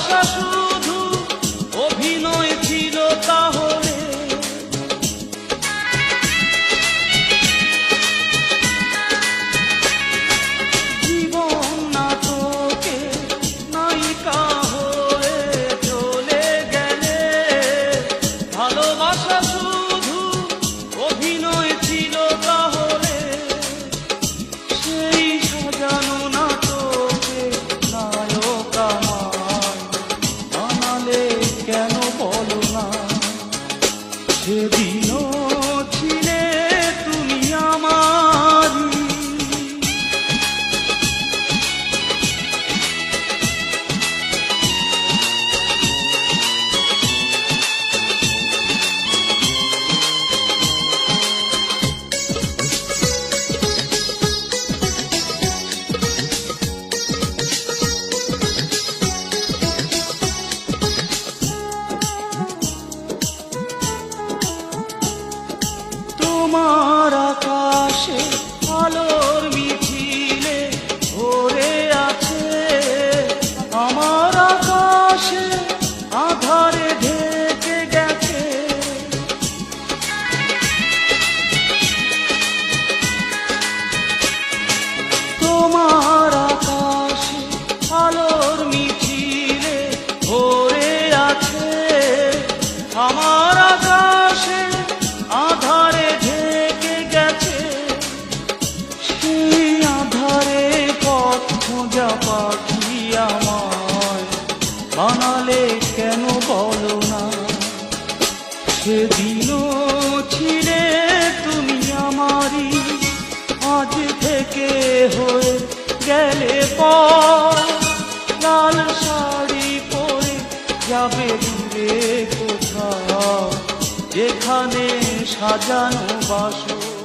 শ্বশুর divino তোমার আকাশে আলোর পাখি আমায়। কেন বলো না? সেদিনও ছিলে তুমি আজ থেকে হয়ে গেলে পর লাল শাড়ি পরে যাবে দূরে কোথাও। যেখানে সাজানো বাসর